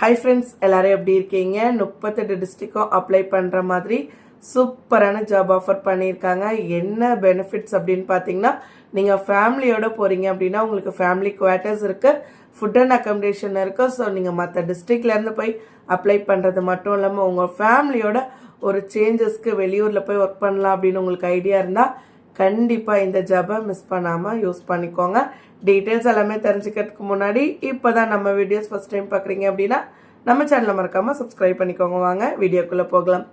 Hi friends எல்லாரும் எப்படி இருக்கீங்க? முப்பத்தெட்டு டிஸ்ட்ரிக்கும் அப்ளை பண்ணுற மாதிரி சூப்பரான ஜாப் ஆஃபர் பண்ணியிருக்காங்க. என்ன பெனிஃபிட்ஸ் அப்படின்னு பார்த்தீங்கன்னா நீங்கள் ஃபேமிலியோடு போகிறீங்க அப்படின்னா உங்களுக்கு ஃபேமிலி குவார்ட்டர்ஸ் இருக்குது ஃபுட் அண்ட் அக்காமடேஷன் இருக்குது ஸோ நீங்கள் மற்ற டிஸ்ட்ரிக்ட்லேருந்து போய் அப்ளை பண்ணுறது மட்டும் இல்லாமல் உங்கள் ஃபேமிலியோட ஒரு சேஞ்சஸ்க்கு வெளியூரில் போய் ஒர்க் பண்ணலாம் அப்படின்னு உங்களுக்கு ஐடியா இருந்தால் கண்டிப்பாக இந்த ஜாபை மிஸ் பண்ணாமல் யூஸ் பண்ணிக்கோங்க. டீட்டெயில்ஸ் எல்லாமே தெரிஞ்சுக்கிறதுக்கு முன்னாடி இப்போ தான் நம்ம வீடியோஸ் ஃபஸ்ட் டைம் பார்க்குறீங்க அப்படின்னா நம்ம சேனலை மறக்காமல் சப்ஸ்கிரைப் பண்ணிக்கோங்க. வாங்க வீடியோக்குள்ளே போகலாம்.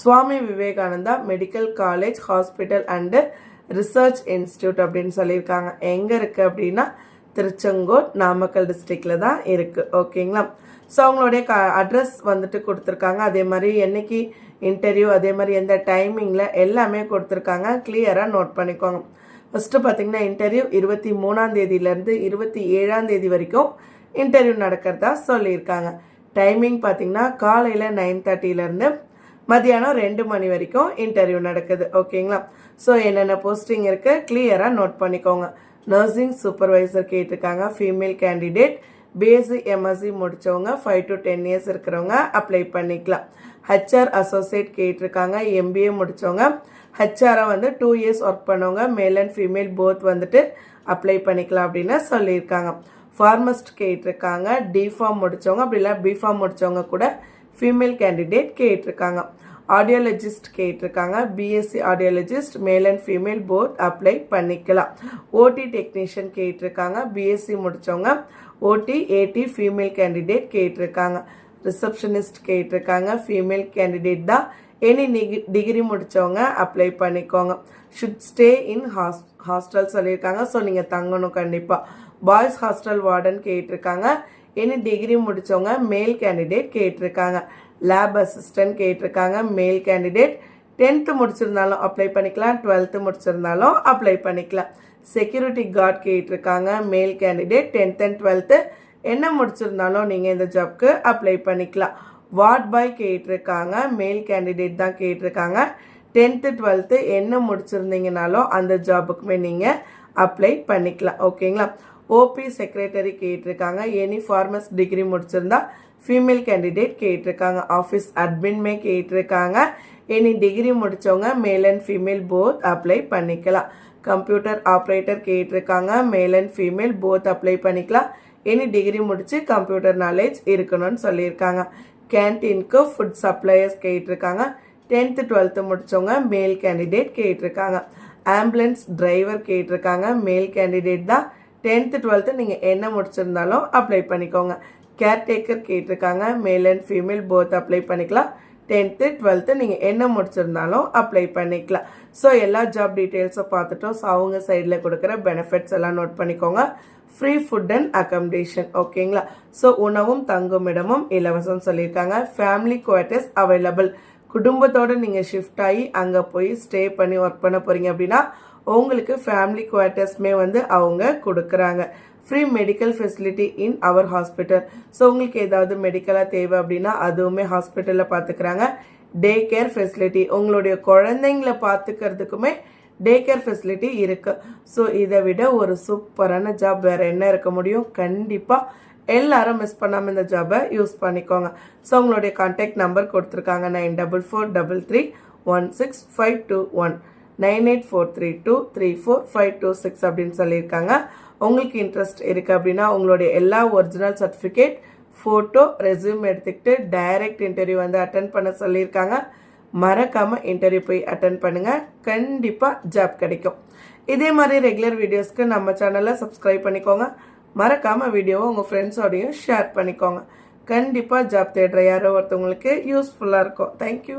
Swami Vivekananda medical college hospital and research institute அப்படின்னு சொல்லியிருக்காங்க. எங்கே இருக்குது அப்படின்னா திருச்செங்கோட் நாமக்கல் டிஸ்ட்ரிக்டில் தான் இருக்குது ஓகேங்களா ஸோ அவங்களுடைய க அட்ரஸ் வந்துட்டு கொடுத்துருக்காங்க. அதே மாதிரி என்னைக்கு இன்டர்வியூ அதே மாதிரி எந்த டைமிங்கில் எல்லாமே கொடுத்துருக்காங்க. கிளியராக நோட் பண்ணிக்கோங்க. ஃபஸ்ட்டு பார்த்தீங்கன்னா இன்டர்வியூ இருபத்தி மூணாம் தேதியிலேருந்து இருபத்தி ஏழாம் தேதி வரைக்கும் இன்டர்வியூ நடக்கிறதா சொல்லியிருக்காங்க. டைமிங் பார்த்தீங்கன்னா காலையில் நைன் தேர்ட்டிலேருந்து மதியானம் ரெண்டு மணி வரைக்கும் இன்டர்வியூ நடக்குது. ஓகேங்களா ஸோ என்னென்ன போஸ்டிங் இருக்குது கிளியராக நோட் பண்ணிக்கோங்க. நர்சிங் சூப்பர்வைசர் கேட்டிருக்காங்க. ஃபீமேல் கேண்டிடேட் பிஎஸ்சி எம்எஸ்சி முடித்தவங்க ஃபைவ் டு டென் இயர்ஸ் இருக்கிறவங்க அப்ளை பண்ணிக்கலாம். ஹெச்ஆர் அசோசியேட் கேட்டிருக்காங்க எம்பிஏ முடித்தவங்க ஹெச்ஆரை வந்து டூ இயர்ஸ் ஒர்க் பண்ணவங்க மேல் அண்ட் ஃபீமேல் போத் வந்துட்டு அப்ளை பண்ணிக்கலாம் அப்படின்னு சொல்லியிருக்காங்க. ஃபார்மஸ்ட் கேட்டிருக்காங்க டிஃபார்ம் முடித்தவங்க அப்படி இல்லை பிஃபார்ம் முடித்தவங்க கூட ஃபீமேல் கேண்டிடேட் கேட்டிருக்காங்க. ஆடியாலஜிஸ்ட் கேட்டிருக்காங்க. BSc audiologist male and female both apply பண்ணிக்கலாம். ஓடி டெக்னீஷியன் கேட்டிருக்காங்க. பிஎஸ்சி முடித்தவங்க ஓடி ஏடி ஃபீமேல் கேண்டிடேட் கேட்டிருக்காங்க. ரிசப்ஷனிஸ்ட் கேட்டிருக்காங்க. ஃபீமேல் கேண்டிடேட் தான் எனி டிகிரி முடித்தவங்க அப்ளை பண்ணிக்கோங்க. ஷுட் ஸ்டே இன் ஹாஸ் ஹாஸ்டல் சொல்லியிருக்காங்க. ஸோ நீங்கள் தங்கணும் கண்டிப்பாக பாய்ஸ் ஹாஸ்டல் வார்டன் கேட்டிருக்காங்க. எனி டிகிரி முடித்தவங்க மேல் கேண்டிடேட் கேட்டிருக்காங்க. லேப் அசிஸ்டன்ட் கேட்டிருக்காங்க மேல் கேண்டிடேட் டென்த்து முடிச்சிருந்தாலும் அப்ளை பண்ணிக்கலாம் டுவெல்த்து முடிச்சிருந்தாலும் அப்ளை பண்ணிக்கலாம். செக்யூரிட்டி கார்டு கேட்டிருக்காங்க male candidate tenth and twelfth என்ன முடிச்சிருந்தாலும் நீங்கள் இந்த ஜாப்க்கு அப்ளை பண்ணிக்கலாம். வார்ட் பாய் கேட்டிருக்காங்க மேல் கேண்டிடேட் தான் கேட்டிருக்காங்க. டென்த்து டுவெல்த்து என்ன முடிச்சிருந்தீங்கனாலும் அந்த ஜாபுக்குமே நீங்கள் அப்ளை பண்ணிக்கலாம். ஓகேங்களா ஓபி செக்ரட்டரி கேட்டிருக்காங்க. எனி ஃபார்மஸ் டிகிரி முடிச்சிருந்தா ஃபீமேல் கேண்டிடேட் கேட்டிருக்காங்க. ஆஃபீஸ் அட்மின்மே கேட்டிருக்காங்க. எனி டிகிரி முடித்தவங்க male and female both apply பண்ணிக்கலாம். கம்ப்யூட்டர் ஆப்ரேட்டர் கேட்டிருக்காங்க. Male and female both apply பண்ணிக்கலாம். எனி டிகிரி முடித்து கம்ப்யூட்டர் நாலேஜ் இருக்கணும்னு சொல்லியிருக்காங்க. கேன்டீனுக்கு ஃபுட் சப்ளையர்ஸ் கேட்டிருக்காங்க. டென்த்து டுவெல்த்து முடித்தவங்க மேல் கேண்டிடேட் கேட்டிருக்காங்க. ஆம்புலன்ஸ் டிரைவர் கேட்டிருக்காங்க. மேல் கேண்டிடேட் தான் டென்த்து டுவெல்த்து நீங்கள் என்ன முடிச்சிருந்தாலும் அப்ளை பண்ணிக்கோங்க. கேர்டேக்கர் கேட்டிருக்காங்க male and female both apply பண்ணிக்கலாம். டென்த்து டுவெல்த்து நீங்கள் என்ன முடிச்சிருந்தாலும் அப்ளை பண்ணிக்கலாம். ஸோ எல்லா ஜாப் டீட்டெயில்ஸை பார்த்துட்டோம் ஸோ அவங்க சைடில் கொடுக்குற பெனிஃபிட்ஸ் எல்லாம் நோட் பண்ணிக்கோங்க. ஃப்ரீ ஃபுட் அண்ட் அக்கமடேஷன் ஓகேங்களா? ஸோ உணவும் தங்குமிடமும் இலவசம் சொல்லியிருக்காங்க. ஃபேமிலி குவார்ட்டர்ஸ் அவைலபிள் குடும்பத்தோடு நீங்கள் ஷிஃப்ட் ஆகி அங்கே போய் ஸ்டே பண்ணி ஒர்க் பண்ண போகிறீங்க அப்படின்னா உங்களுக்கு ஃபேமிலி குவார்ட்டர்ஸ்மே வந்து அவங்க கொடுக்குறாங்க. Free medical facility in our hospital so உங்களுக்கு ஏதாவது மெடிக்கலாக தேவை அப்படின்னா அதுவுமே ஹாஸ்பிட்டலில் பார்த்துக்கிறாங்க டே கேர் ஃபெசிலிட்டி உங்களுடைய குழந்தைங்களை பார்த்துக்கிறதுக்குமே டே கேர் ஃபெசிலிட்டி இருக்குது ஸோ இதை விட ஒரு சூப்பரான ஜாப் வேறு என்ன இருக்க முடியும்? கண்டிப்பாக எல்லாரும் மிஸ் பண்ணாமல் இந்த ஜாபை யூஸ் பண்ணிக்கோங்க. ஸோ உங்களுடைய கான்டாக்ட் நம்பர் கொடுத்துருக்காங்க. Nine double four double three one six five two one nine eight four three two three four five two six அப்படின்னு சொல்லியிருக்காங்க. உங்களுக்கு இன்ட்ரெஸ்ட் இருக்குது அப்படின்னா உங்களுடைய எல்லா ஒரிஜினல் சர்டிஃபிகேட் ஃபோட்டோ ரெஸ்யூம் எடுத்துக்கிட்டு டைரக்ட் இன்டர்வியூ வந்து அட்டன் பண்ண சொல்லியிருக்காங்க. மறக்காமல் இன்டர்வியூ போய் அட்டன் பண்ணுங்கள் கண்டிப்பாக ஜாப் கிடைக்கும். இதே மாதிரி ரெகுலர் வீடியோஸ்க்கு நம்ம சேனலை சப்ஸ்கிரைப் பண்ணிக்கோங்க. மறக்காமல் வீடியோவை உங்கள் ஃப்ரெண்ட்ஸோடையும் ஷேர் பண்ணிக்கோங்க. கண்டிப்பாக ஜாப் தேடுற யாரோ ஒருத்தவங்களுக்கு யூஸ்ஃபுல்லாக இருக்கும். தேங்க்யூ